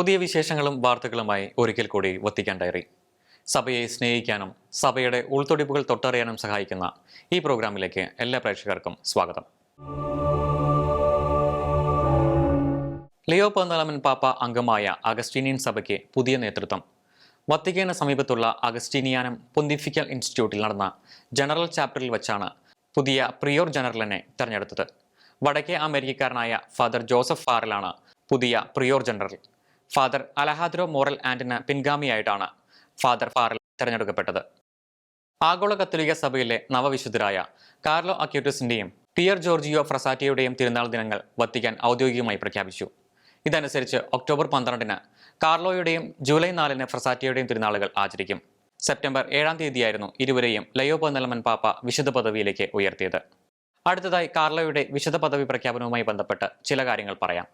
പുതിയ വിശേഷങ്ങളും വാർത്തകളുമായി ഒരിക്കൽ കൂടി വത്തിക്കാൻ ഡയറി. സഭയെ സ്നേഹിക്കാനും സഭയുടെ ഉൾത്തൊടിപ്പുകൾ തൊട്ടറിയാനും സഹായിക്കുന്ന ഈ പ്രോഗ്രാമിലേക്ക് എല്ലാ പ്രേക്ഷകർക്കും സ്വാഗതം. ലിയോ പന്തളമൻ പാപ്പ അംഗമായ അഗസ്റ്റീനിയൻ സഭയ്ക്ക് പുതിയ നേതൃത്വം. വത്തിക്കേന സമീപത്തുള്ള അഗസ്റ്റീനിയാനം പൊന്തിഫിക്കൽ ഇൻസ്റ്റിറ്റ്യൂട്ടിൽ നടന്ന ജനറൽ ചാപ്റ്ററിൽ വെച്ചാണ് പുതിയ പ്രിയോർ ജനറലിനെ തെരഞ്ഞെടുത്തത്. വടക്കേ അമേരിക്കക്കാരനായ ഫാദർ ജോസഫ് ഫാറലാണ് പുതിയ prior general. Father Alejandro Moral ആൻഡിന് പിൻഗാമിയായിട്ടാണ് ഫാദർ ഫാറൽ തെരഞ്ഞെടുക്കപ്പെട്ടത്. ആഗോള കത്തോലിക സഭയിലെ നവവിശുദ്ധരായ കാർലോ അക്യൂട്ടസിന്റെയും പിയർ ജോർജിയോ ഫ്രസാറ്റിയുടെയും തിരുനാൾ ദിനങ്ങൾ വത്തിക്കാൻ ഔദ്യോഗികമായി പ്രഖ്യാപിച്ചു. ഇതനുസരിച്ച് ഒക്ടോബർ പന്ത്രണ്ടിന് കാർലോയുടെയും ജൂലൈ നാലിന് ഫ്രസാറ്റിയുടെയും തിരുനാളുകൾ ആചരിക്കും. സെപ്റ്റംബർ ഏഴാം തീയതിയായിരുന്നു ഇരുവരെയും ലയോ പന്നലമൻ പാപ്പ വിശുദ്ധ പദവിയിലേക്ക് ഉയർത്തിയത്. അടുത്തതായി കാർലോയുടെ വിശുദ്ധ പദവി പ്രഖ്യാപനവുമായി ബന്ധപ്പെട്ട് ചില കാര്യങ്ങൾ പറയാം.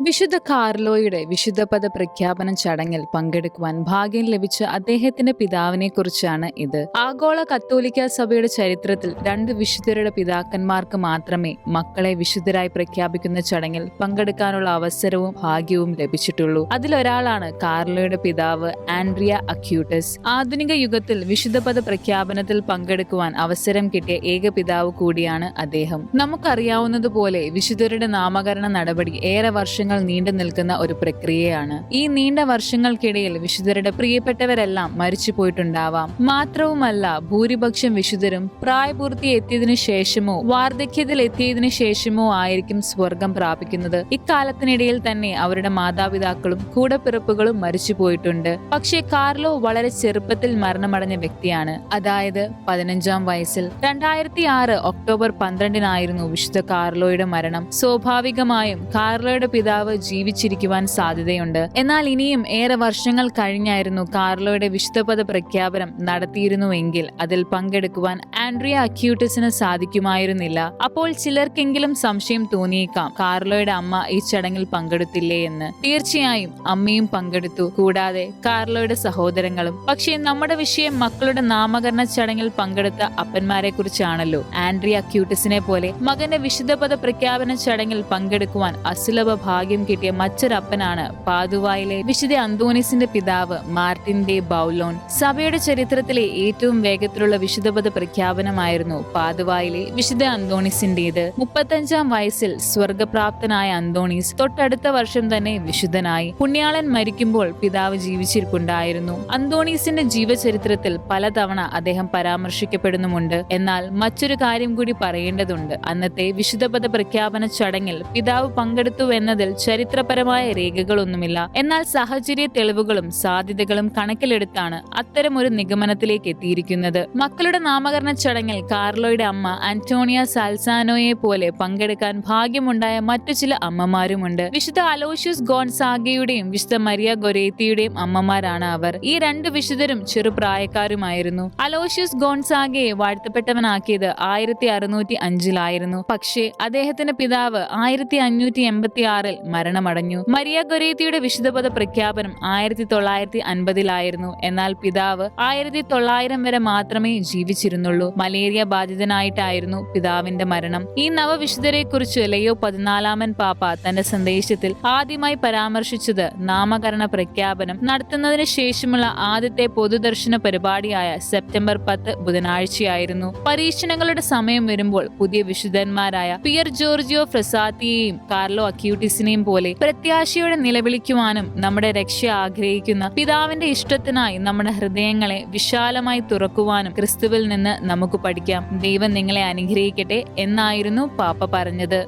വിശുദ്ധ കാർലോയുടെ വിശുദ്ധ പദ പ്രഖ്യാപന ചടങ്ങിൽ പങ്കെടുക്കുവാൻ ഭാഗ്യം ലഭിച്ച അദ്ദേഹത്തിന്റെ പിതാവിനെ കുറിച്ചാണ് ഇത്. ആഗോള കത്തോലിക്ക സഭയുടെ ചരിത്രത്തിൽ രണ്ട് വിശുദ്ധരുടെ പിതാക്കന്മാർക്ക് മാത്രമേ മക്കളെ വിശുദ്ധരായി പ്രഖ്യാപിക്കുന്ന ചടങ്ങിൽ പങ്കെടുക്കാനുള്ള അവസരവും ഭാഗ്യവും ലഭിച്ചിട്ടുള്ളൂ. അതിലൊരാളാണ് കാർലോയുടെ പിതാവ് ആൻഡ്രിയ അക്യൂട്ടസ്. ആധുനിക യുഗത്തിൽ വിശുദ്ധ പദ പ്രഖ്യാപനത്തിൽ പങ്കെടുക്കുവാൻ അവസരം കിട്ടിയ ഏക പിതാവ് കൂടിയാണ് അദ്ദേഹം. നമുക്കറിയാവുന്നതുപോലെ വിശുദ്ധരുടെ നാമകരണ നടപടി ഏറെ വർഷങ്ങൾ നീണ്ടു നിൽക്കുന്ന ഒരു പ്രക്രിയയാണ്. ഈ നീണ്ട വർഷങ്ങൾക്കിടയിൽ വിശുദ്ധരുടെ പ്രിയപ്പെട്ടവരെല്ലാം മരിച്ചു പോയിട്ടുണ്ടാവാം. മാത്രവുമല്ല ഭൂരിപക്ഷം വിശുദ്ധരും പ്രായപൂർത്തി എത്തിയതിനു ശേഷമോ വാർദ്ധക്യത്തിൽ എത്തിയതിനു ശേഷമോ ആയിരിക്കും സ്വർഗം പ്രാപിക്കുന്നത്. ഇക്കാലത്തിനിടയിൽ തന്നെ അവരുടെ മാതാപിതാക്കളും കൂടപ്പിറപ്പുകളും മരിച്ചു പോയിട്ടുണ്ട്. പക്ഷേ കാർലോ വളരെ ചെറുപ്പത്തിൽ മരണമടഞ്ഞ വ്യക്തിയാണ്. അതായത് പതിനഞ്ചാം വയസ്സിൽ രണ്ടായിരത്തി ആറ് ഒക്ടോബർ പന്ത്രണ്ടിനായിരുന്നു വിശുദ്ധ കാർലോയുടെ മരണം. സ്വാഭാവികമായും കാർലോയുടെ പിതാവ് ജീവിച്ചിരിക്കുവാൻ സാധ്യതയുണ്ട്. എന്നാൽ ഇനിയും ഏറെ വർഷങ്ങൾ കഴിഞ്ഞായിരുന്നു കാർലോയുടെ വിശുദ്ധപദ പ്രഖ്യാപനം നടത്തിയിരുന്നുവെങ്കിൽ അതിൽ പങ്കെടുക്കുവാൻ ആൻഡ്രിയ അക്യൂട്ടസിന് സാധിക്കുമായിരുന്നില്ല. അപ്പോൾ ചിലർക്കെങ്കിലും സംശയം തോന്നിയേക്കാം കാർലോയുടെ അമ്മ ഈ ചടങ്ങിൽ പങ്കെടുത്തില്ലേ എന്ന്. തീർച്ചയായും അമ്മയും പങ്കെടുത്തു കൂടാതെ കാർലോയുടെ സഹോദരങ്ങളും. പക്ഷേ നമ്മുടെ വിഷയം മക്കളുടെ നാമകരണ ചടങ്ങിൽ പങ്കെടുത്ത അപ്പന്മാരെ കുറിച്ചാണല്ലോ ആൻഡ്രിയ അക്യൂട്ടസിനെ പോലെ മകന്റെ വിശുദ്ധപദ പ്രഖ്യാപന ചടങ്ങിൽ പങ്കെടുക്കുവാൻ അസുലഭ ഭാഗ്യം കിട്ടിയ മറ്റൊരപ്പനാണ് പാതുവായിലെ വിശുദ്ധ അന്തോണിസിന്റെ പിതാവ് മാർട്ടിൻ ഡെ ബൗലോൺ. സഭയുടെ ചരിത്രത്തിലെ ഏറ്റവും വേഗത്തിലുള്ള വിശുദ്ധപദ പ്രഖ്യാപനമായിരുന്നു പാതുവായിലെ വിശുദ്ധ അന്തോണിസിന്റേത്. മുപ്പത്തഞ്ചാം വയസ്സിൽ സ്വർഗപ്രാപ്തനായ അന്തോണീസ് തൊട്ടടുത്ത വർഷം തന്നെ വിശുദ്ധനായി. പുണ്യാളൻ മരിക്കുമ്പോൾ പിതാവ് ജീവിച്ചിരിക്കുണ്ടായിരുന്നു അന്തോണീസിന്റെ ജീവചരിത്രത്തിൽ പലതവണ അദ്ദേഹം പരാമർശിക്കപ്പെടുന്നുമുണ്ട്. എന്നാൽ മറ്റൊരു കാര്യം കൂടി പറയേണ്ടതുണ്ട്. അന്നത്തെ വിശുദ്ധപദ പ്രഖ്യാപന ചടങ്ങിൽ പിതാവ് പങ്കെടുത്തു എന്നതിൽ ചരിത്രപരമായ രേഖകളൊന്നുമില്ല. എന്നാൽ സാഹചര്യ തെളിവുകളും സാധ്യതകളും കണക്കിലെടുത്താണ് അത്തരമൊരു നിഗമനത്തിലേക്ക് എത്തിയിരിക്കുന്നത്. മക്കളുടെ നാമകരണ ചടങ്ങിൽ കാർലോയുടെ അമ്മ ആന്റോണിയ സാൽസാനോയെ പോലെ പങ്കെടുക്കാൻ ഭാഗ്യമുണ്ടായ മറ്റു ചില അമ്മമാരുമുണ്ട്. വിശുദ്ധ അലോഷ്യസ് ഗോൺസാഗയുടെയും വിശുദ്ധ മരിയ ഗൊരേത്തിയുടെയും അമ്മമാരാണ് അവർ. ഈ രണ്ട് വിശുദ്ധരും ചെറുപ്രായക്കാരുമായിരുന്നു. അലോഷ്യസ് ഗോൺസാഗയെ വാഴ്ത്തപ്പെട്ടവനാക്കിയത് ആയിരത്തി അറുന്നൂറ്റി അഞ്ചിലായിരുന്നു. പക്ഷേ അദ്ദേഹത്തിന്റെ പിതാവ് ആയിരത്തി അഞ്ഞൂറ്റി എൺപത്തി ആറിൽ മരണമടഞ്ഞു. മരിയ ഗൊരേത്തിയുടെ വിശുദ്ധപദ പ്രഖ്യാപനം ആയിരത്തി തൊള്ളായിരത്തി അൻപതിലായിരുന്നു എന്നാൽ പിതാവ് ആയിരത്തി തൊള്ളായിരം വരെ മാത്രമേ ജീവിച്ചിരുന്നുള്ളൂ. മലേറിയ ബാധിതനായിട്ടായിരുന്നു പിതാവിന്റെ മരണം. ഈ നവവിശുദ്ധരെ കുറിച്ച് ലയോ പതിനാലാമൻ പാപ്പ തന്റെ സന്ദേശത്തിൽ ആദ്യമായി പരാമർശിച്ചത് നാമകരണ പ്രഖ്യാപനം നടത്തുന്നതിന് ശേഷമുള്ള ആദ്യത്തെ പൊതുദർശന പരിപാടിയായ സെപ്റ്റംബർ പത്ത് ബുധനാഴ്ചയായിരുന്നു. പരീക്ഷണങ്ങളുടെ സമയം വരുമ്പോൾ പുതിയ വിശുദ്ധന്മാരായ പിയർ ജോർജിയോ ഫ്രസാത്തിയെയും കാർലോ അക്യൂട്ടിസിനെയും പോലെ പ്രത്യാശയോടെ നിലവിളിക്കുവാനും നമ്മുടെ രക്ഷ ആഗ്രഹിക്കുന്ന പിതാവിന്റെ ഇഷ്ടത്തിനായി നമ്മുടെ ഹൃദയങ്ങളെ വിശാലമായി തുറക്കുവാനും ക്രിസ്തുവിൽ നിന്ന് നമുക്ക് പഠിക്കാം. ദൈവം നിങ്ങളെ അനുഗ്രഹിക്കട്ടെ എന്നായിരുന്നു പാപ്പ പറഞ്ഞത്.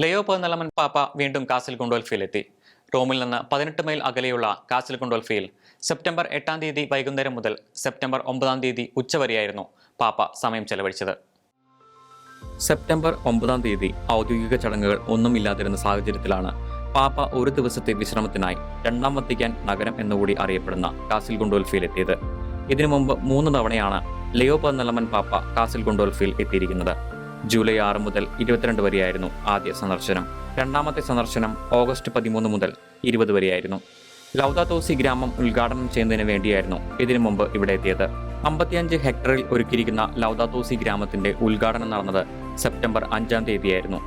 ലയോ പതിനാലമൻ പാപ്പ വീണ്ടും കാസിൽ ഗുണ്ടോൽഫിയിലെത്തി. റോമിൽ നിന്ന് പതിനെട്ട് മൈൽ അകലെയുള്ള കാസിൽ ഗുണ്ടോൽഫിയിൽ സെപ്റ്റംബർ എട്ടാം തീയതി വൈകുന്നേരം മുതൽ സെപ്റ്റംബർ ഒമ്പതാം തീയതി ഉച്ചവരെയായിരുന്നു പാപ്പ സമയം ചെലവഴിച്ചത്. സെപ്റ്റംബർ ഒമ്പതാം തീയതി ഔദ്യോഗിക ചടങ്ങുകൾ ഒന്നുമില്ലാതിരുന്ന സാഹചര്യത്തിലാണ് പാപ്പ ഒരു ദിവസത്തെ വിശ്രമത്തിനായി രണ്ടാം വത്തിക്കാൻ നഗരം എന്നുകൂടി അറിയപ്പെടുന്ന കാസിൽ ഗുണ്ടോൽഫിയിലെത്തിയത് ഇതിനു മുമ്പ് മൂന്ന് തവണയാണ് ലിയോ പന്നലമൻ പാപ്പ കാസിൽ ഗുണ്ടോൽഫിയിൽ എത്തിയിരിക്കുന്നത്. ജൂലൈ ആറ് മുതൽ ഇരുപത്തിരണ്ട് വരെയായിരുന്നു ആദ്യ സന്ദർശനം. രണ്ടാമത്തെ സന്ദർശനം ഓഗസ്റ്റ് പതിമൂന്ന് മുതൽ ഇരുപത് വരെയായിരുന്നു. ലൗദാതോസി ഗ്രാമം ഉദ്ഘാടനം ചെയ്യുന്നതിന് വേണ്ടിയായിരുന്നു ഇതിനു മുമ്പ് ഇവിടെ എത്തിയത്. അമ്പത്തിയഞ്ച് ഹെക്ടറിൽ ഒരുക്കിയിരിക്കുന്ന ലൗദാതോസി ഗ്രാമത്തിന്റെ ഉദ്ഘാടനം നടന്നത് സെപ്റ്റംബർ അഞ്ചാം തീയതിയായിരുന്നു.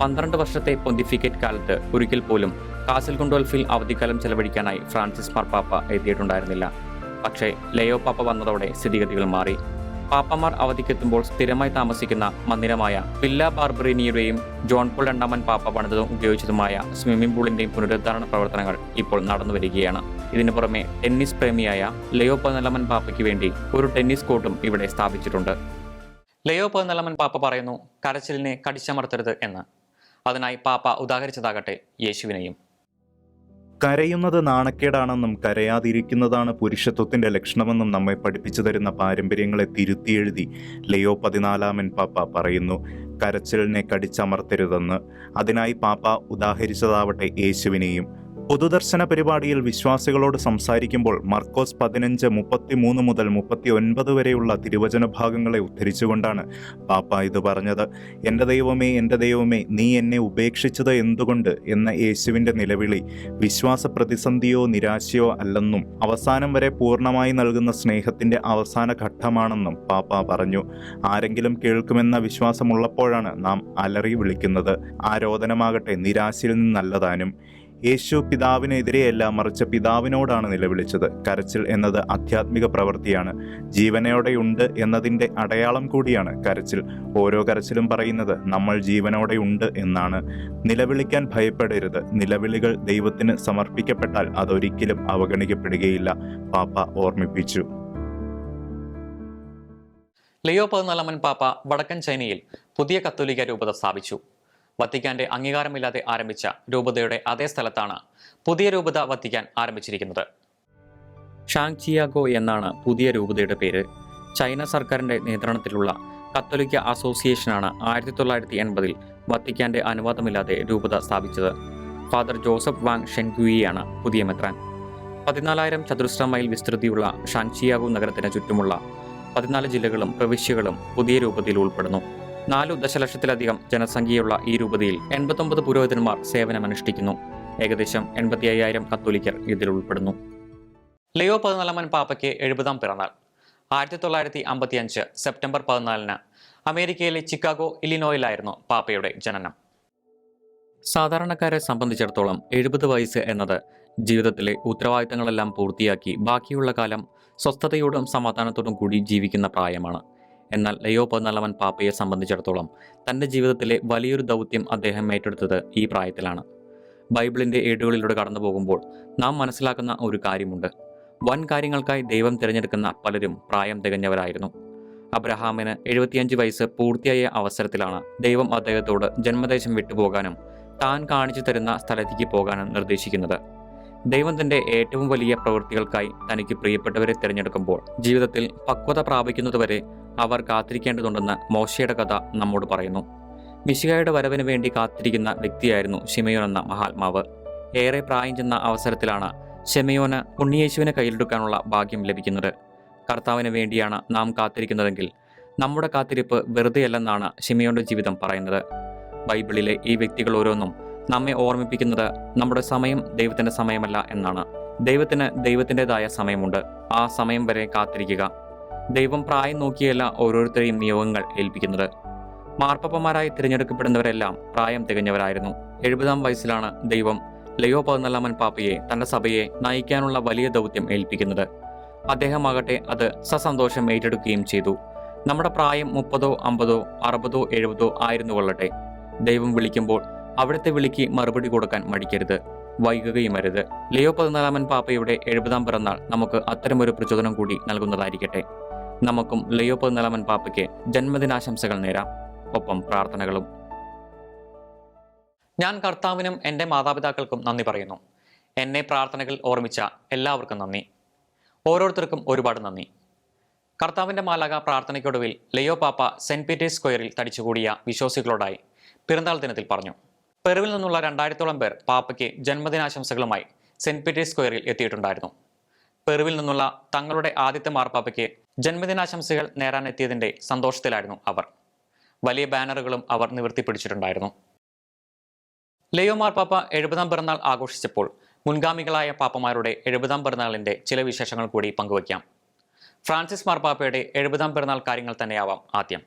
പന്ത്രണ്ട് വർഷത്തെ പൊന്തിഫിക്കറ്റ് കാലത്ത് ഒരിക്കൽ പോലും കാസിൽ കൊണ്ടോൽഫിൽ അവധിക്കാലം ചെലവഴിക്കാനായി ഫ്രാൻസിസ് മാർപ്പാപ്പ എത്തിയിട്ടുണ്ടായിരുന്നില്ല. പക്ഷേ ലയോ പാപ്പ വന്നതോടെ സ്ഥിതിഗതികൾ മാറി. പാപ്പമാർ അവധിക്കെത്തുമ്പോൾ സ്ഥിരമായി താമസിക്കുന്ന മന്ദിരമായ വില്ല ബാർബറിനിയുടെയും ജോൺ പോൾ രണ്ടാമൻ പാപ്പ പണിതതും ഉപയോഗിച്ചതുമായ സ്വിമ്മിംഗ് പൂളിന്റെയും പുനരുദ്ധാരണ പ്രവർത്തനങ്ങൾ ഇപ്പോൾ നടന്നു വരികയാണ്. ഇതിനു പുറമെ ടെന്നീസ് പ്രേമിയായ ലയോ പതിനലമൻ പാപ്പയ്ക്ക് വേണ്ടി ഒരു ടെന്നീസ് കോർട്ടും ഇവിടെ സ്ഥാപിച്ചിട്ടുണ്ട്. ലയോ പതിനലമൻ പാപ്പ പറയുന്നു കരച്ചിലിനെ കടിച്ചമർത്തരുത് എന്ന്. അതിനായി പാപ്പ ഉദാഹരിച്ചതാകട്ടെ യേശുവിനെയും. കരയുന്നത് നാണക്കേടാണെന്നും കരയാതിരിക്കുന്നതാണ് പുരുഷത്വത്തിന്റെ ലക്ഷണമെന്നും നമ്മെ പഠിപ്പിച്ചു തരുന്ന പാരമ്പര്യങ്ങളെ തിരുത്തിയെഴുതി ലയോ പതിനാലാമൻ പാപ്പ പറയുന്നു. കരച്ചിലിനെ കടിച്ചമർത്തരുതെന്ന്. അതിനായി പാപ്പ ഉദാഹരിച്ചതാവട്ടെ യേശുവിനെയും. പൊതുദർശന പരിപാടിയിൽ വിശ്വാസികളോട് സംസാരിക്കുമ്പോൾ മർക്കോസ് പതിനഞ്ച് മുപ്പത്തിമൂന്ന് മുതൽ മുപ്പത്തി ഒൻപത് വരെയുള്ള തിരുവചന ഭാഗങ്ങളെ ഉദ്ധരിച്ചുകൊണ്ടാണ് പാപ്പ ഇത് പറഞ്ഞത്. എന്റെ ദൈവമേ എന്റെ ദൈവമേ നീ എന്നെ ഉപേക്ഷിച്ചത് എന്തുകൊണ്ട്? എന്ന യേശുവിന്റെ നിലവിളി വിശ്വാസ പ്രതിസന്ധിയോ നിരാശയോ അല്ലെന്നും അവസാനം വരെ പൂർണമായി നൽകുന്ന സ്നേഹത്തിന്റെ അവസാന ഘട്ടമാണെന്നും പാപ്പ പറഞ്ഞു. ആരെങ്കിലും കേൾക്കുമെന്ന വിശ്വാസമുള്ളപ്പോഴാണ് നാം അലറി വിളിക്കുന്നത്. ആരോധനമാകട്ടെ നിരാശയിൽ നിന്നല്ലതാനും യേശു പിതാവിനെതിരെയല്ല മറിച്ച് പിതാവിനോടാണ് നിലവിളിച്ചത്. കരച്ചിൽ എന്നത് ആധ്യാത്മിക പ്രവൃത്തിയാണ്. ജീവനോടെയുണ്ട് എന്നതിന്റെ അടയാളം കൂടിയാണ് കരച്ചിൽ. ഓരോ കരച്ചിലും പറയുന്നത് നമ്മൾ ജീവനോടെയുണ്ട് എന്നാണ്. നിലവിളിക്കാൻ ഭയപ്പെടരുത്. നിലവിളികൾ ദൈവത്തിന് സമർപ്പിക്കപ്പെട്ടാൽ അതൊരിക്കലും അവഗണിക്കപ്പെടുകയില്ല. പാപ്പ ഓർമ്മിപ്പിച്ചു. ലിയോ പതിനാലാമൻ പാപ്പ വടക്കൻ ചൈനയിൽ പുതിയ കത്തോലിക്ക രൂപത സ്ഥാപിച്ചു. വത്തിക്കാന്റെ അംഗീകാരമില്ലാതെ ആരംഭിച്ച രൂപതയുടെ അതേ സ്ഥലത്താണ് പുതിയ രൂപത വത്തിക്കാൻ ആരംഭിച്ചിരിക്കുന്നത്. ഷാങ് ചിയാഗോ എന്നാണ് പുതിയ രൂപതയുടെ പേര്. ചൈന സർക്കാരിന്റെ നിയന്ത്രണത്തിലുള്ള കത്തോലിക്ക അസോസിയേഷനാണ് ആയിരത്തി തൊള്ളായിരത്തി എൺപതിൽ വത്തിക്കാന്റെ അനുവാദമില്ലാതെ രൂപത സ്ഥാപിച്ചത്. ഫാദർ ജോസഫ് വാങ് ഷെൻഗുയിയാണ് പുതിയ മെത്രാൻ. പതിനാലായിരം ചതുരശ്ര മൈൽ വിസ്തൃതിയുള്ള ഷാങ്ചിയാഗോ നഗരത്തിന് ചുറ്റുമുള്ള പതിനാല് ജില്ലകളും പ്രവിശ്യകളും പുതിയ രൂപതയിൽ ഉൾപ്പെടുന്നു. നാലു ദശലക്ഷത്തിലധികം ജനസംഖ്യയുള്ള ഈ രൂപതയിൽ എൺപത്തൊമ്പത് പുരോഹിതന്മാർ സേവനമനുഷ്ഠിക്കുന്നു. ഏകദേശം എൺപത്തി അയ്യായിരം കത്തോലിക്കർ ഇതിൽ ഉൾപ്പെടുന്നു. ലിയോ പതിനാലാമൻ പാപ്പയ്ക്ക് എഴുപതാം പിറന്നാൾ. ആയിരത്തി തൊള്ളായിരത്തി അമ്പത്തി അഞ്ച് സെപ്റ്റംബർ പതിനാലിന് അമേരിക്കയിലെ ചിക്കാഗോ ഇലിനോയിലായിരുന്നു പാപ്പയുടെ ജനനം. സാധാരണക്കാരെ സംബന്ധിച്ചിടത്തോളം എഴുപത് വയസ്സ് എന്നത് ജീവിതത്തിലെ ഉത്തരവാദിത്തങ്ങളെല്ലാം പൂർത്തിയാക്കി ബാക്കിയുള്ള കാലം സ്വസ്ഥതയോടും സമാധാനത്തോടും കൂടി ജീവിക്കുന്ന പ്രായമാണ്. എന്നാൽ ലയോ പതിനാലാമൻ പാപ്പയെ സംബന്ധിച്ചിടത്തോളം തന്റെ ജീവിതത്തിലെ വലിയൊരു ദൗത്യം അദ്ദേഹം ഏറ്റെടുത്തത് ഈ പ്രായത്തിലാണ്. ബൈബിളിന്റെ ഏടുകളിലൂടെ കടന്നു പോകുമ്പോൾ നാം മനസ്സിലാക്കുന്ന ഒരു കാര്യമുണ്ട്. വൻ കാര്യങ്ങൾക്കായി ദൈവം തിരഞ്ഞെടുക്കുന്ന പലരും പ്രായം തികഞ്ഞവരായിരുന്നു. അബ്രഹാമിന് എഴുപത്തിയഞ്ച് വയസ്സ് പൂർത്തിയായ അവസരത്തിലാണ് ദൈവം അദ്ദേഹത്തോട് ജന്മദേശം വിട്ടുപോകാനും താൻ കാണിച്ചു തരുന്ന സ്ഥലത്തേക്ക് പോകാനും നിർദ്ദേശിക്കുന്നത്. ദൈവം തന്റെ ഏറ്റവും വലിയ പ്രവൃത്തികൾക്കായി തനിക്ക് പ്രിയപ്പെട്ടവരെ തിരഞ്ഞെടുക്കുമ്പോൾ ജീവിതത്തിൽ പക്വത പ്രാപിക്കുന്നതുവരെ അവർ കാത്തിരിക്കേണ്ടതുണ്ടെന്ന് മോശയുടെ കഥ നമ്മോട് പറയുന്നു. മിശികായുടെ വരവിന് വേണ്ടി കാത്തിരിക്കുന്ന വ്യക്തിയായിരുന്നു ഷിമയോൻ എന്ന മഹാത്മാവ്. ഏറെ പ്രായം ചെന്ന അവസരത്തിലാണ് ഷെമയോന് ഉണ്ണിയേശുവിനെ കയ്യിലെടുക്കാനുള്ള ഭാഗ്യം ലഭിക്കുന്നത്. കർത്താവിന് വേണ്ടിയാണ് നാം കാത്തിരിക്കുന്നതെങ്കിൽ നമ്മുടെ കാത്തിരിപ്പ് വെറുതെയല്ലെന്നാണ് ഷിമയോന്റെ ജീവിതം പറയുന്നത്. ബൈബിളിലെ ഈ വ്യക്തികൾ ഓരോന്നും നമ്മെ ഓർമ്മിപ്പിക്കുന്നത് നമ്മുടെ സമയം ദൈവത്തിന്റെ സമയമല്ല എന്നാണ്. ദൈവത്തിന് ദൈവത്തിന്റെതായ സമയമുണ്ട്. ആ സമയം വരെ കാത്തിരിക്കുക. ദൈവം പ്രായം നോക്കിയല്ല ഓരോരുത്തരെയും നിയോഗങ്ങൾ ഏൽപ്പിക്കുന്നത്. മാർപ്പപ്പമാരായി തിരഞ്ഞെടുക്കപ്പെടുന്നവരെല്ലാം പ്രായം തികഞ്ഞവരായിരുന്നു. എഴുപതാം വയസ്സിലാണ് ദൈവം ലയോ പതിനാലാമൻ പാപ്പയെ തന്റെ സഭയെ നയിക്കാനുള്ള വലിയ ദൗത്യം ഏൽപ്പിക്കുന്നത്. അദ്ദേഹമാകട്ടെ അത് സസന്തോഷം ഏറ്റെടുക്കുകയും ചെയ്തു. നമ്മുടെ പ്രായം മുപ്പതോ അമ്പതോ അറുപതോ എഴുപതോ ആയിരുന്നു കൊള്ളട്ടെ ദൈവം വിളിക്കുമ്പോൾ അവിടുത്തെ വിളിക്ക് മറുപടി കൊടുക്കാൻ മടിക്കരുത്. വൈകുകയും അരുത്. ലിയോ പതിനാലാമൻ പാപ്പയുടെ എഴുപതാം പിറന്നാൾ നമുക്ക് അത്തരമൊരു പ്രചോദനം കൂടി നൽകുന്നതായിരിക്കട്ടെ. നമുക്കും ലിയോ പതിനാലാമൻ പാപ്പയ്ക്ക് ജന്മദിനാശംസകൾ നേരാം. ഒപ്പം പ്രാർത്ഥനകളും. ഞാൻ കർത്താവിനും എന്റെ മാതാപിതാക്കൾക്കും നന്ദി പറയുന്നു. എന്നെ പ്രാർത്ഥനകൾ ഓർമ്മിച്ച എല്ലാവർക്കും നന്ദി. ഓരോരുത്തർക്കും ഒരുപാട് നന്ദി. കർത്താവിന്റെ മാലക പ്രാർത്ഥനയ്ക്കൊടുവിൽ ലയോ പാപ്പ സെന്റ് പീറ്റേഴ്സ് സ്ക്വയറിൽ തടിച്ചുകൂടിയ വിശ്വാസികളോടായി പിറന്നാൾ ദിനത്തിൽ പറഞ്ഞു. പെറുവിൽ നിന്നുള്ള രണ്ടായിരത്തോളം പേർ പാപ്പയ്ക്ക് ജന്മദിനാശംസകളുമായി സെന്റ് പീറ്റേഴ്സ് സ്ക്വയറിൽ എത്തിയിട്ടുണ്ടായിരുന്നു. പെറുവിൽ നിന്നുള്ള തങ്ങളുടെ ആദ്യത്തെ മാർപ്പാപ്പയ്ക്ക് ജന്മദിനാശംസകൾ നേടാനെത്തിയതിന്റെ സന്തോഷത്തിലായിരുന്നു അവർ. വലിയ ബാനറുകളും അവർ നിവർത്തിപ്പിടിച്ചിട്ടുണ്ടായിരുന്നു ലിയോ മാർപ്പാപ്പ എഴുപതാം പിറന്നാൾ ആഘോഷിച്ചപ്പോൾ മുൻഗാമികളായ പാപ്പമാരുടെ എഴുപതാം പിറന്നാളിന്റെ ചില വിശേഷങ്ങൾ കൂടി പങ്കുവയ്ക്കാം. ഫ്രാൻസിസ് മാർപ്പാപ്പയുടെ എഴുപതാം പിറന്നാൾ കാര്യങ്ങൾ തന്നെയാവാം ആദ്യം.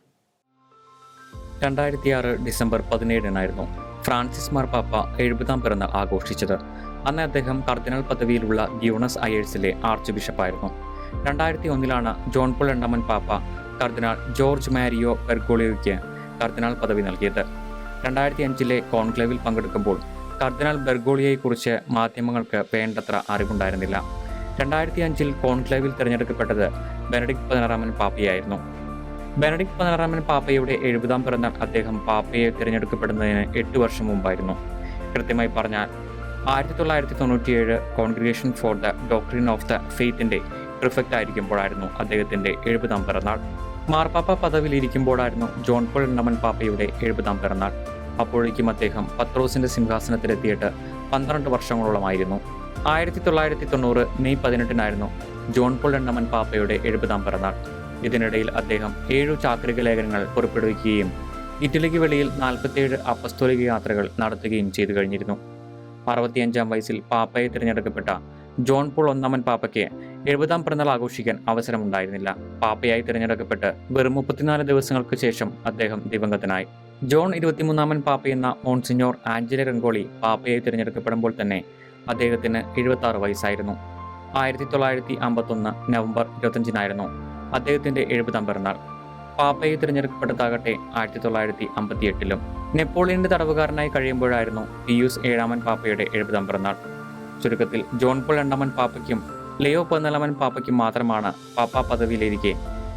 രണ്ടായിരത്തി ആറ് ഡിസംബർ പതിനേഴിനായിരുന്നു ഫ്രാൻസിസ് മാർപ്പാപ്പ എഴുപതാം പിറന്നാൾ ആഘോഷിച്ചത്. അന്ന് അദ്ദേഹം കർദിനൽ പദവിയിലുള്ള ബ്യൂണസ് അയേഴ്സിലെ ആർച്ച് ബിഷപ്പായിരുന്നു. രണ്ടായിരത്തി ഒന്നിലാണ് ജോൺ പോൾ രണ്ടാമൻ പാപ്പ കർദിനാൾ ജോർജ് മാരിയോ ബെർഗോളിയോയ്ക്ക് കർദിനാൾ പദവി നൽകിയത്. രണ്ടായിരത്തി അഞ്ചിലെ കോൺക്ലേവിൽ പങ്കെടുക്കുമ്പോൾ കർദിനാൾ ബെർഗോളിയെക്കുറിച്ച് മാധ്യമങ്ങൾക്ക് വേണ്ടത്ര അറിവുണ്ടായിരുന്നില്ല. രണ്ടായിരത്തി അഞ്ചിൽ കോൺക്ലേവിൽ തിരഞ്ഞെടുക്കപ്പെട്ടത് ബെനഡിക് പതിനാറാമൻ പാപ്പയായിരുന്നു. ബെനഡിക് പതിനാറാമൻ പാപ്പയുടെ എഴുപതാം പിറന്നാൾ അദ്ദേഹം പാപ്പയെ തിരഞ്ഞെടുക്കപ്പെടുന്നതിന് എട്ട് വർഷം മുമ്പായിരുന്നു. കൃത്യമായി പറഞ്ഞാൽ ആയിരത്തി തൊള്ളായിരത്തി തൊണ്ണൂറ്റിയേഴ് congregation for the doctrine of the ഫെയ്ത്തിന്റെ prefect ആയിരിക്കുമ്പോഴായിരുന്നു അദ്ദേഹത്തിന്റെ എഴുപതാം പിറന്നാൾ. മാർപ്പാപ്പ പദവിയിലിരിക്കുമ്പോഴായിരുന്നു ജോൺ പോൾ എണ്ണമൻ പാപ്പയുടെ എഴുപതാം പിറന്നാൾ. അപ്പോഴേക്കും അദ്ദേഹം പത്രോസിന്റെ സിംഹാസനത്തിലെത്തിയിട്ട് പന്ത്രണ്ട് വർഷങ്ങളോളമായിരുന്നു. ആയിരത്തി തൊള്ളായിരത്തി തൊണ്ണൂറ് മെയ് പതിനെട്ടിനായിരുന്നു ജോൺ പോൾ എണ്ണമൻ പാപ്പയുടെ എഴുപതാം പിറന്നാൾ. ഇതിനിടയിൽ അദ്ദേഹം ഏഴു ചാക്രിക ലേഖനങ്ങൾ പുറപ്പെടുവിക്കുകയും ഇറ്റലിക്ക് വെളിയിൽ നാൽപ്പത്തിയേഴ് അപ്പസ്തോലിക യാത്രകൾ നടത്തുകയും ചെയ്തു കഴിഞ്ഞിരുന്നു. അറുപത്തിയഞ്ചാം വയസ്സിൽ പാപ്പയെ തിരഞ്ഞെടുക്കപ്പെട്ട ജോൺ പോൾ ഒന്നാമൻ പാപ്പയ്ക്ക് എഴുപതാം പിറന്നാൾ ആഘോഷിക്കാൻ അവസരമുണ്ടായിരുന്നില്ല. പാപ്പയായി തിരഞ്ഞെടുക്കപ്പെട്ട് വെറും മുപ്പത്തിനാല് ദിവസങ്ങൾക്ക് ശേഷം അദ്ദേഹം ദിവംഗതനായി. ജോൺ ഇരുപത്തിമൂന്നാമൻ പാപ്പയെന്ന മോൺസിഞ്ഞോർ ആഞ്ചലി റംഗോളി പാപ്പയായി തിരഞ്ഞെടുക്കപ്പെടുമ്പോൾ തന്നെ അദ്ദേഹത്തിന് എഴുപത്തി ആറ് വയസ്സായിരുന്നു. ആയിരത്തി തൊള്ളായിരത്തി അമ്പത്തൊന്ന് നവംബർ ഇരുപത്തഞ്ചിനായിരുന്നു അദ്ദേഹത്തിന്റെ എഴുപതാം പിറന്നാൾ. പാപ്പയെ തിരഞ്ഞെടുക്കപ്പെട്ടതാകട്ടെ ആയിരത്തി തൊള്ളായിരത്തി അമ്പത്തി എട്ടിലും നെപ്പോളിയന്റെ തടവുകാരനായി കഴിയുമ്പോഴായിരുന്നു പിയൂസ് ഏഴാമൻ പാപ്പയുടെ എഴുപതാം പിറന്നാൾ. ചുരുക്കത്തിൽ ജോൺ പോൾ രണ്ടാമൻ പാപ്പയ്ക്കും ലിയോ പതിനാലാമൻ പാപ്പയ്ക്കും മാത്രമാണ് പാപ്പ പദവിയിലിരിക്കെ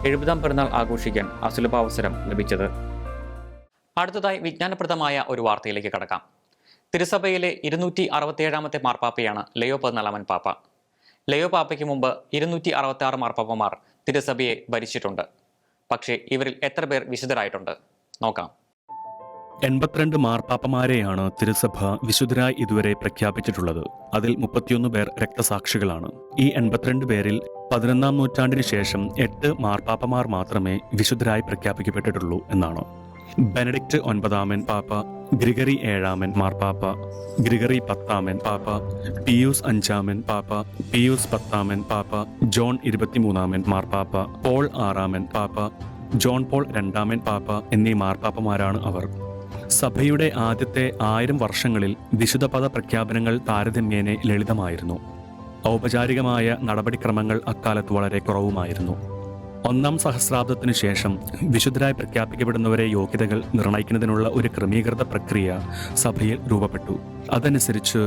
എഴുപതാം പിറന്നാൾ ആഘോഷിക്കാൻ അസുലഭ അവസരം ലഭിച്ചത്. അടുത്തതായി വിജ്ഞാനപ്രദമായ ഒരു വാർത്തയിലേക്ക് കടക്കാം. തിരുസഭയിലെ ഇരുന്നൂറ്റി അറുപത്തിയേഴാമത്തെ മാർപ്പാപ്പയാണ് ലയോ പതിനാലാമൻ പാപ്പ. ലയോ പാപ്പയ്ക്ക് മുമ്പ് ഇരുന്നൂറ്റി അറുപത്തി ആറ് മാർപ്പാപ്പമാർ തിരുസഭയെ ഭരിച്ചിട്ടുണ്ട്. പക്ഷേ ഇവരിൽ എത്ര പേർ വിശുദ്ധരായിട്ടുണ്ട്? നോക്കാം. എൺപത്തിരണ്ട് മാർപ്പാപ്പമാരെയാണ് തിരുസഭ വിശുദ്ധരായി ഇതുവരെ പ്രഖ്യാപിച്ചിട്ടുള്ളത്. അതിൽ മുപ്പത്തിയൊന്ന് പേർ രക്തസാക്ഷികളാണ്. ഈ എൺപത്തിരണ്ട് പേരിൽ പതിനൊന്നാം നൂറ്റാണ്ടിന് ശേഷം എട്ട് മാർപ്പാപ്പമാർ മാത്രമേ വിശുദ്ധരായി പ്രഖ്യാപിക്കപ്പെട്ടിട്ടുള്ളൂ എന്നാണ്. ബെനഡിക്റ്റ് ഒൻപതാമൻ പാപ്പ ഗ്രിഗറി ഏഴാമൻ മാർപ്പാപ്പ ഗ്രിഗറി പത്താമൻ പാപ്പ പിയൂസ് അഞ്ചാമൻ പാപ്പ പിയൂസ് പത്താമൻ പാപ്പ ജോൺ ഇരുപത്തിമൂന്നാമൻ മാർപ്പാപ്പ പോൾ ആറാമൻ പാപ്പ ജോൺ പോൾ രണ്ടാമൻ പാപ്പ എന്നീ മാർപ്പാപ്പമാരാണ് അവർ. സഭയുടെ ആദ്യത്തെ ആയിരം വർഷങ്ങളിൽ വിശുദ്ധപദ പ്രഖ്യാപനങ്ങൾ താരതമ്യേന ലളിതമായിരുന്നു. ഔപചാരികമായ നടപടിക്രമങ്ങൾ അക്കാലത്ത് വളരെ കുറവുമായിരുന്നു. ഒന്നാം സഹസ്രാബ്ദത്തിനു ശേഷം വിശുദ്ധരായി പ്രഖ്യാപിക്കപ്പെടുന്നവരെ യോഗ്യതകൾ നിർണയിക്കുന്നതിനുള്ള ഒരു ക്രമീകൃത പ്രക്രിയ സഭയിൽ രൂപപ്പെട്ടു. അതനുസരിച്ച്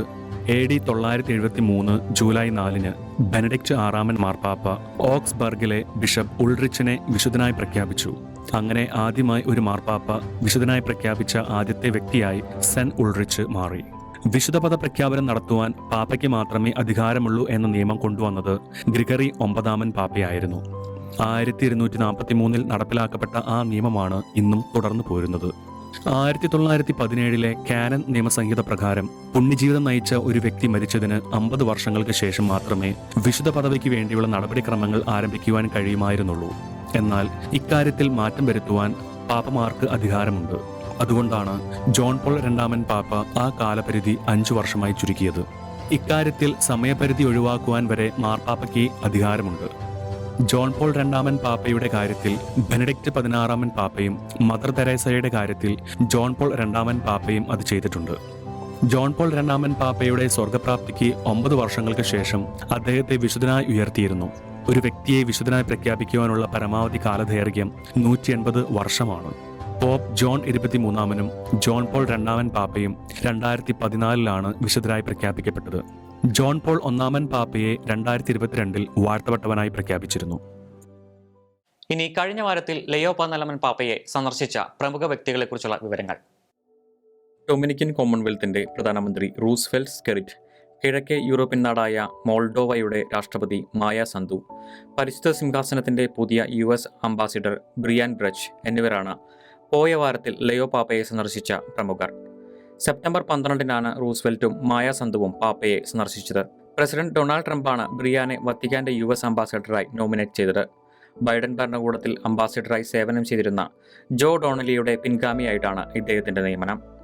എ ഡി തൊള്ളായിരത്തി എഴുപത്തി മൂന്ന് ജൂലൈ നാലിന് ബെനഡിക്റ്റ് ആറാമൻ മാർപ്പാപ്പ ഓക്സ്ബർഗിലെ ബിഷപ്പ് ഉൾറിച്ചിനെ വിശുദ്ധനായി പ്രഖ്യാപിച്ചു. അങ്ങനെ ആദ്യമായി ഒരു മാർപ്പാപ്പ വിശുദ്ധനായി പ്രഖ്യാപിച്ച ആദ്യത്തെ വ്യക്തിയായി സെൻ ഉൾറിച്ച് മാറി. വിശുദ്ധപദ പ്രഖ്യാപനം നടത്തുവാൻ പാപ്പയ്ക്ക് മാത്രമേ അധികാരമുള്ളൂ എന്ന നിയമം കൊണ്ടുവന്നത് ഗ്രിഗറി ഒമ്പതാമൻ പാപ്പയായിരുന്നു. ആയിരത്തി ഇരുന്നൂറ്റി നാൽപ്പത്തി മൂന്നിൽ നടപ്പിലാക്കപ്പെട്ട ആ നിയമമാണ് ഇന്നും തുടർന്നു പോരുന്നത്. ആയിരത്തി തൊള്ളായിരത്തി പതിനേഴിലെ കാനൻ നിയമസംഹിത പ്രകാരം പുണ്യജീവിതം നയിച്ച ഒരു വ്യക്തി മരിച്ചതിന് അമ്പത് വർഷങ്ങൾക്ക് ശേഷം മാത്രമേ വിശുദ്ധ പദവിക്ക് വേണ്ടിയുള്ള നടപടിക്രമങ്ങൾ ആരംഭിക്കുവാൻ കഴിയുമായിരുന്നുള്ളൂ. എന്നാൽ ഇക്കാര്യത്തിൽ മാറ്റം വരുത്തുവാൻ പാപ്പമാർക്ക് അധികാരമുണ്ട്. അതുകൊണ്ടാണ് ജോൺ പോൾ രണ്ടാമൻ പാപ്പ ആ കാലപരിധി അഞ്ചു വർഷമായി ചുരുക്കിയത്. ഇക്കാര്യത്തിൽ സമയപരിധി ഒഴിവാക്കുവാൻ വരെ മാർപ്പാപ്പയ്ക്ക് അധികാരമുണ്ട്. ജോൺ പോൾ രണ്ടാമൻ പാപ്പയുടെ കാര്യത്തിൽ ബെനഡിക്റ്റ് പതിനാറാമൻ പാപ്പയും മദർ തെരേസയുടെ കാര്യത്തിൽ ജോൺ പോൾ രണ്ടാമൻ പാപ്പയും അത് ചെയ്തിട്ടുണ്ട്. ജോൺ പോൾ രണ്ടാമൻ പാപ്പയുടെ സ്വർഗപ്രാപ്തിക്ക് ഒമ്പത് വർഷങ്ങൾക്ക് ശേഷം അദ്ദേഹത്തെ വിശുദ്ധനായി ഉയർത്തിയിരുന്നു. ഒരു വ്യക്തിയെ വിശുദ്ധനായി പ്രഖ്യാപിക്കുവാനുള്ള പരമാവധി കാലദൈർഘ്യം നൂറ്റി എൺപത് വർഷമാണ്. പോപ്പ് ജോൺ ഇരുപത്തിമൂന്നാമനും ജോൺ പോൾ രണ്ടാമൻ പാപ്പയും രണ്ടായിരത്തി പതിനാലിലാണ് വിശുദ്ധരായി പ്രഖ്യാപിക്കപ്പെട്ടത്. ജോൺ പോൾ ഒന്നാമൻ പാപ്പയെ രണ്ടായിരത്തി ഇരുപത്തിരണ്ടിൽ വാഴ്ത്തപ്പെട്ടവനായി പ്രഖ്യാപിച്ചിരുന്നു. ഇനി കഴിഞ്ഞ വാരത്തിൽ ലയോ പതിനാലാമൻ പാപ്പയെ സന്ദർശിച്ച പ്രമുഖ വ്യക്തികളെക്കുറിച്ചുള്ള വിവരങ്ങൾ. ഡൊമിനിക്കൻ കോമൺവെൽത്തിന്റെ പ്രധാനമന്ത്രി റൂസ്ഫെൽറ്റ് സ്കെറിറ്റ് കിഴക്കേ യൂറോപ്യൻ നാടായ മോൾഡോവയുടെ രാഷ്ട്രപതി മായ സന്തു പരിശുദ്ധ സിംഹാസനത്തിന്റെ പുതിയ U S ambassador Brian Burch എന്നിവരാണ് പോയ വാരത്തിൽ ലയോ പാപ്പയെ സന്ദർശിച്ച പ്രമുഖർ. സെപ്റ്റംബർ പന്ത്രണ്ടിനാണ് റൂസ്വെൽറ്റും മായ സന്തുവും പാപ്പയെ സന്ദർശിച്ചത്. പ്രസിഡന്റ് ഡൊണാൾഡ് ട്രംപാണ് ബ്രിയാനെ വത്തിക്കാന്റെ യു എസ് അംബാസിഡറായി നോമിനേറ്റ് ചെയ്തത്. ബൈഡൻ ഭരണകൂടത്തിൽ അംബാസിഡറായി സേവനം ചെയ്തിരുന്ന ജോ ഡോണലിയുടെ പിൻഗാമിയായിട്ടാണ് ഇദ്ദേഹത്തിന്റെ നിയമനം.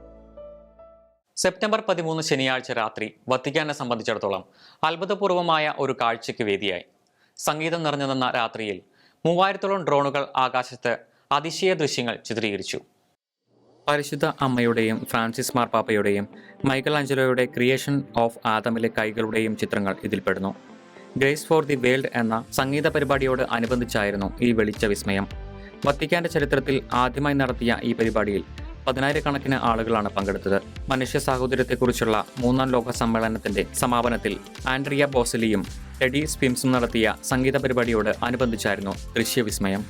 സെപ്റ്റംബർ പതിമൂന്ന് ശനിയാഴ്ച രാത്രി വത്തിക്കാനെ സംബന്ധിച്ചിടത്തോളം അത്ഭുതപൂർവമായ ഒരു കാഴ്ചയ്ക്ക് വേദിയായി. സംഗീതം നിറഞ്ഞു നിന്ന രാത്രിയിൽ മൂവായിരത്തോളം ഡ്രോണുകൾ ആകാശത്ത് അതിശയ ദൃശ്യങ്ങൾ ചിത്രീകരിച്ചു. പരിശുദ്ധ അമ്മയുടെയും ഫ്രാൻസിസ് മാർപ്പാപ്പയുടെയും മൈക്കൽ ആഞ്ചലോയുടെ ക്രിയേഷൻ ഓഫ് ആദമിലെ കൈകളുടെയും ചിത്രങ്ങൾ ഇതിൽപ്പെടുന്നു. ഗ്രേസ് ഫോർ ദി വേൾഡ് എന്ന സംഗീത പരിപാടിയോട് അനുബന്ധിച്ചായിരുന്നു ഈ വെളിച്ച വിസ്മയം വത്തിക്കാന്റെ ചരിത്രത്തിൽ ആദ്യമായി നടത്തിയ ഈ പരിപാടിയിൽ പതിനായിരക്കണക്കിന് ആളുകളാണ് പങ്കെടുത്തത്. മനുഷ്യ സാഹോദര്യത്തെക്കുറിച്ചുള്ള മൂന്നാം ലോക സമ്മേളനത്തിന്റെ സമാപനത്തിൽ ആൻഡ്രിയ ബോസലിയും ടെഡി സ്പിംസും നടത്തിയ സംഗീത പരിപാടിയോട് അനുബന്ധിച്ചായിരുന്നു ദൃശ്യവിസ്മയം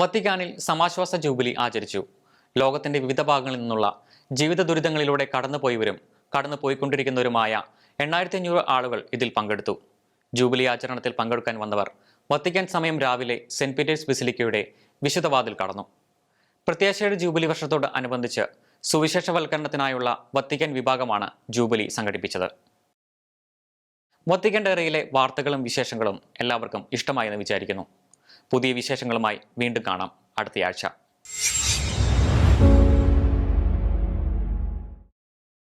വത്തിക്കാനിൽ സമാശ്വാസ ജൂബിലി ആചരിച്ചു. ലോകത്തിന്റെ വിവിധ ഭാഗങ്ങളിൽ നിന്നുള്ള ജീവിത ദുരിതങ്ങളിലൂടെ കടന്നുപോയവരും കടന്നു പോയിക്കൊണ്ടിരിക്കുന്നവരുമായ എണ്ണായിരത്തി അഞ്ഞൂറ് ആളുകൾ ഇതിൽ പങ്കെടുത്തു. ജൂബിലി ആചരണത്തിൽ പങ്കെടുക്കാൻ വന്നവർ വത്തിക്കാൻ സമയം രാവിലെ സെന്റ് പീറ്റേഴ്സ് ബിസിലിക്കയുടെ വിശുദ്ധവാതിൽ കടന്നു. പ്രത്യാശയുടെ ജൂബിലി വർഷത്തോട് അനുബന്ധിച്ച് സുവിശേഷവൽക്കരണത്തിനായുള്ള വത്തിക്കാൻ വിഭാഗമാണ് ജൂബിലി സംഘടിപ്പിച്ചത്. വത്തിക്കാൻ ഡയറിയിലെ വാർത്തകളും വിശേഷങ്ങളും എല്ലാവർക്കും ഇഷ്ടമായെന്ന് വിചാരിക്കുന്നു. പുതിയ വിശേഷങ്ങളുമായി വീണ്ടും കാണാം അടുത്തയാഴ്ച.